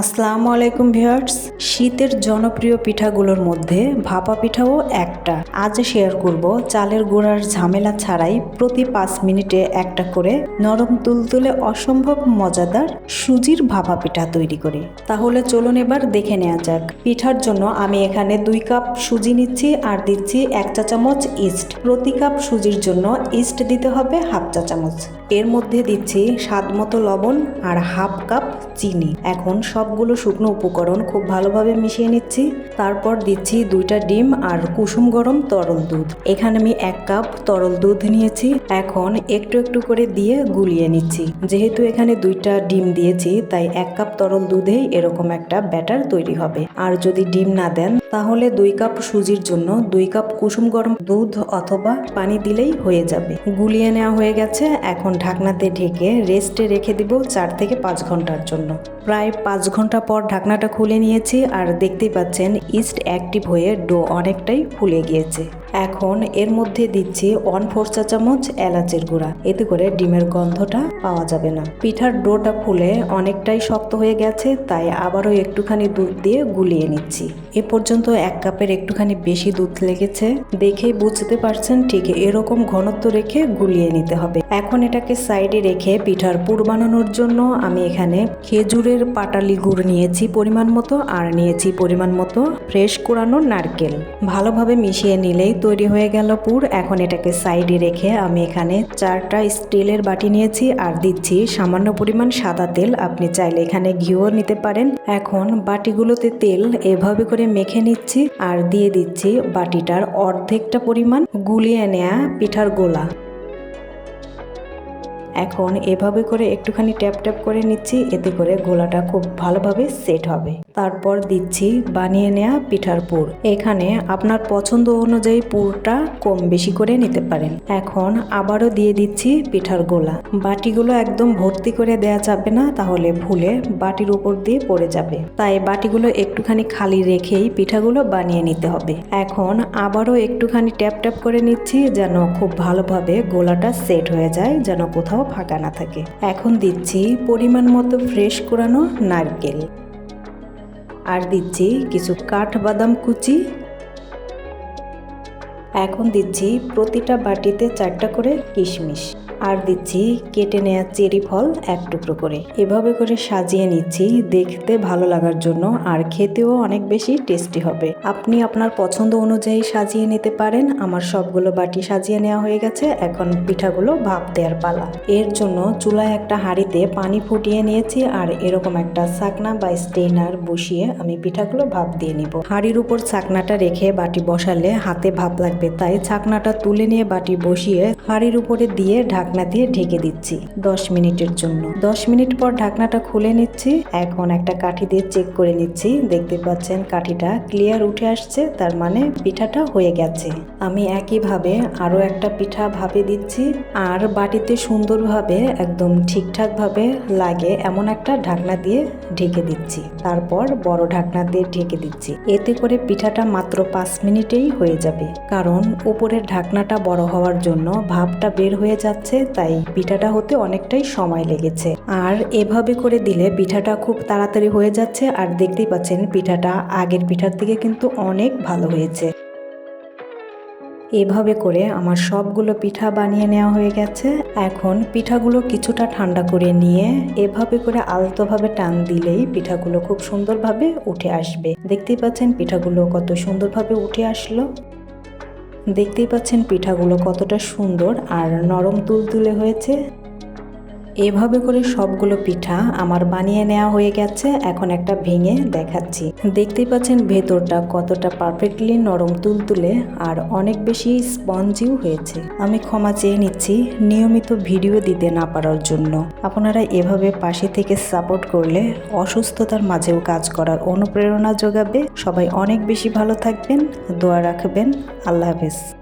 আসসালামু আলাইকুম ভিউয়ার্স। শীতের জনপ্রিয় পিঠাগুলোর মধ্যে ভাপা পিঠাও একটা। আজ শেয়ার করব চালের গুঁড়ার ঝামেলা ছাড়াই প্রতি পাঁচ মিনিটে একটা করে নরম তুলতুলে অসম্ভব মজাদার সুজির ভাপা পিঠা তৈরি করি। তাহলে চলুন এবার দেখে নেওয়া যাক। পিঠার জন্য আমি এখানে দুই কাপ সুজি নিচ্ছি আর দিচ্ছি এক চা চামচ ইস্ট। প্রতি কাপ সুজির জন্য ইস্ট দিতে হবে হাফ চা চামচ এর মধ্যে দিচ্ছি স্বাদ মতো লবণ আর হাফ কাপ চিনি। এখন সবগুলো শুকনো উপকরণ খুব ভালোভাবে মিশিয়ে নিচ্ছি। তারপর দিচ্ছি দুইটা ডিম আর কুসুম গরম তরল দুধ। এখানে আমি এক কাপ তরল দুধ নিয়েছি। এখন একটু একটু করে দিয়ে গুলিয়ে নিচ্ছি। যেহেতু এখানে দুইটা ডিম দিয়েছি, তাই এক কাপ তরল দুধেই এরকম একটা ব্যাটার তৈরি হবে। আর যদি ডিম না দেন তাহলে দুই কাপ সুজির জন্য দুই কাপ কুসুম গরম দুধ অথবা পানি দিলেই হয়ে যাবে। গুলিয়ে নেওয়া হয়ে গেছে। এখন ঢাকনাতে ঢেকে রেস্টে রেখে দিব চার থেকে পাঁচ ঘণ্টার জন্য। প্রায় পাঁচ ঘণ্টা পর ঢাকনাটা খুলে নিয়েছি আর দেখতেই পাচ্ছেন, ইস্ট অ্যাক্টিভ হয়ে ডো অনেকটাই ফুলে গিয়েছে। এখন এর মধ্যে দিচ্ছি ওয়ান ফোর চা চামচ এলাচের গুঁড়া। এতে করে ডিমের গন্ধটা পাওয়া যাবে না। পিঠার ডোটা ফুলে অনেকটাই শক্ত হয়ে গেছে, তাই আবারও একটুখানি দুধ দিয়ে গুলিয়ে নিচ্ছি। এ পর্যন্ত এক কাপের একটুখানি বেশি দুধ লেগেছে। দেখেই বুঝতে পারছেন ঠিক এরকম ঘনত্ব রেখে গুলিয়ে নিতে হবে। এখন এটাকে সাইডে রেখে পিঠার পুর বানানোর জন্য আমি এখানে খেজুরের পাটালি গুড় নিয়েছি পরিমাণ মতো, আর নিয়েছি পরিমাণ মতো ফ্রেশ কোরানো নারকেল। ভালোভাবে মিশিয়ে নিলেই তৈরি হয়ে গেল পুর। এখন এটাকে সাইডে রেখে আমি এখানে চারটা স্টিলের বাটি নিয়েছি আর দিচ্ছি সামান্য পরিমাণ সাদা তেল। আপনি চাইলে এখানে ঘিও নিতে পারেন। এখন বাটিগুলোতে তেল এভাবে করে মেখে নিচ্ছি আর দিয়ে দিচ্ছি বাটিটার অর্ধেকটা পরিমাণ গুলিয়ে নেয়া পিঠার গোলা। এখন এভাবে করে একটুখানি ট্যাপ ট্যাপ করে নিচ্ছি, এতে করে গোলাটা খুব ভালোভাবে সেট হবে। তারপর দিচ্ছি বানিয়ে নেওয়া পিঠার পুর। এখানে আপনার পছন্দ অনুযায়ী পুরটা কম বেশি করে নিতে পারেন। এখন আবারও দিয়ে দিচ্ছি পিঠার গোলা। বাটিগুলো একদম ভর্তি করে দেয়া যাবে না, তাহলে ভুলে বাটির উপর দিয়ে পড়ে যাবে। তাই বাটিগুলো একটুখানি খালি রেখেই পিঠাগুলো বানিয়ে নিতে হবে। এখন আবারও একটুখানি ট্যাপ ট্যাপ করে নিচ্ছি যেন খুব ভালোভাবে গোলাটা সেট হয়ে যায়, যেন কোথাও ফাঁকা না থাকে। এখন দিচ্ছি পরিমাণ মতো ফ্রেশ কোরানো নারকেল। আর দিচ্ছি কিছু কাঠবাদাম কুচি। এখন দিচ্ছি প্রতিটা বাটিতে চারটা করে কিশমিশ। আর দিচ্ছি কেটে নেওয়া চেরি ফল এক টুকরো করে। এভাবে করে সাজিয়ে নিচ্ছি, দেখতে ভালো লাগার জন্য, আর খেতেও অনেক বেশি টেস্টি হবে। আপনি আপনার পছন্দ অনুযায়ী সাজিয়ে নিতে পারেন। আমার সবগুলো বাটি সাজিয়ে নেওয়া হয়ে গেছে, এখন পিঠাগুলো ভাপ দেওয়ার পালা। এর জন্য চুলায় একটা হাঁড়িতে পানি ফুটিয়ে নিয়েছি, আর এরকম একটা ছাকনা বা স্টেইনার বসিয়ে আমি পিঠাগুলো ভাপ দিয়ে নিব। হাঁড়ির উপর ছাকনাটা রেখে বাটি বসালে হাতে ভাপ লাগবে, তাই ছাকনাটা তুলে নিয়ে বাটি বসিয়ে হাঁড়ির উপরে দিয়ে ঢাক ঢাকনা দিয়ে ঢেকে দিচ্ছি দশ মিনিটের জন্য। দশ মিনিট পর ঢাকনাটা খুলে নিচ্ছি। এখন একটা কাঠি দিয়ে চেক করে নিচ্ছি। দেখতে পাচ্ছেন কাঠিটা ক্লিয়ার উঠে আসছে, তার মানে পিঠাটা হয়ে গেছে। আমি একইভাবে আরও একটা পিঠা ভাপে দিচ্ছি। আর বাটিতে সুন্দরভাবে, একদম ঠিকঠাকভাবে লাগে এমন একটা ঢাকনা দিয়ে ঢেকে দিচ্ছি। তারপর বড় ঢাকনা দিয়ে ঢেকে দিচ্ছি। এতে করে পিঠাটা মাত্র পাঁচ মিনিটেই হয়ে যাবে। কারণ উপরের ঢাকনাটা বড় হওয়ার জন্য ভাবটা বের হয়ে যাচ্ছে তাই পিঠাটা হতে অনেকটাই সময় লেগেছে। আর এভাবে করে দিলে পিঠাটা খুব তাড়াতাড়ি হয়ে যাচ্ছে আর দেখতেই পাচ্ছেন পিঠাটা আগের পিঠার থেকে কিন্তু অনেক ভালো হয়েছে। এভাবে করে আমার সবগুলো পিঠা বানিয়ে নেওয়া হয়ে গেছে। এখন পিঠাগুলো কিছুটা ঠান্ডা করে নিয়ে এভাবে করে আলতোভাবে টান দিলেই পিঠাগুলো খুব সুন্দরভাবে উঠে আসবে। দেখতেই পাচ্ছেন পিঠাগুলো কত সুন্দরভাবে উঠে আসলো। দেখতেই পাচ্ছেন পিঠাগুলো কতটা সুন্দর আর নরম তুলতুলে হয়েছে। এভাবে করে সবগুলো পিঠা আমার বানিয়ে নেওয়া হয়ে গেছে, এখন একটা ভেঙে দেখাচ্ছি। দেখতেই পাচ্ছেন ভেতরটা কতটা পারফেক্টলি নরম তুলতুলে আর অনেক বেশি স্পঞ্জিও হয়েছে। আমি ক্ষমা চেয়ে নিচ্ছি নিয়মিত ভিডিও দিতে না পারার জন্য। আপনারা এভাবে পাশে থেকে সাপোর্ট করলে অসুস্থতার মাঝেও কাজ করার অনুপ্রেরণা যোগাবে। সবাই অনেক বেশি ভালো থাকবেন, দোয়া রাখবেন। আল্লাহ হাফেজ।